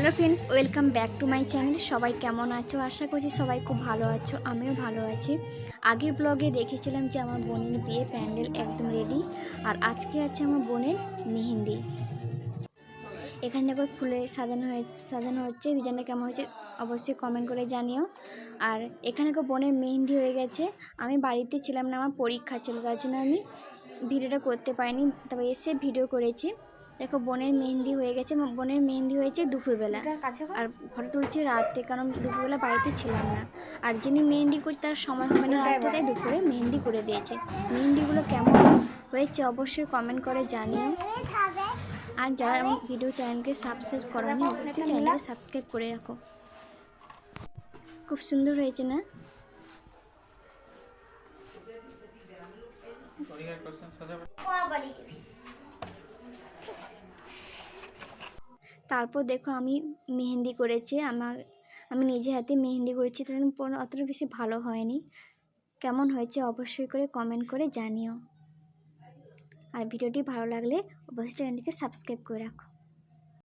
Hello friends, welcome back to my channel. সবাই কেমন আছো? আশা করছি সবাই খুব ভালো আছো, আমিও ভালো আছি। আগের ব্লগে দেখেছিলাম যে আমার বোনের বিয়ে, প্যান্ডেল একদম রেডি আর আজকে আছে আমার বোনের মেহেন্দি। এখানে দেখো ফুলে সাজানো হয়ে, সাজানো হচ্ছে, ডিজাইনটা কেমন হয়েছে অবশ্যই কমেন্ট করে জানিও। আর এখানে বোনের মেহেন্দি হয়ে গেছে। আমি বাড়িতে ছিলাম না, আমার পরীক্ষা ছিল, তার জন্য আমি ভিডিওটা করতে পারিনি, তবে এসে ভিডিও করেছি। দেখো বোনের মেহেন্দি হয়ে গেছে বোনের মেহেন্দি হয়েছে দুপুরবেলা। আর ফটো তুলছি রাতে কারণ দুপুরবেলা বাড়িতে ছিলাম না। আর যিনি মেহেন্দি করছে তার সময় হবে না রাতে তাই দুপুরে মেহেন্দি করে দিয়েছে। মেহেন্দিগুলো কেমন হয়েছে অবশ্যই কমেন্ট করে জানিও। আর যারা আমার ভিডিও চ্যানেলকে সাবস্ক্রাইব করেনি অবশ্যই চ্যানেলকে সাবস্ক্রাইব করে রাখো। খুব সুন্দর হয়েছে না? তারপর দেখো আমি মেহেন্দি করেছি আমার আমি নিজে হাতে মেহেন্দি করেছি, তাহলে অতটা বেশি ভালো হয়নি। কেমন হয়েছে অবশ্যই করে কমেন্ট করে জানিও। আর ভিডিওটি ভালো লাগলে অবশ্যই চ্যানেলটিকে সাবস্ক্রাইব করে রাখো।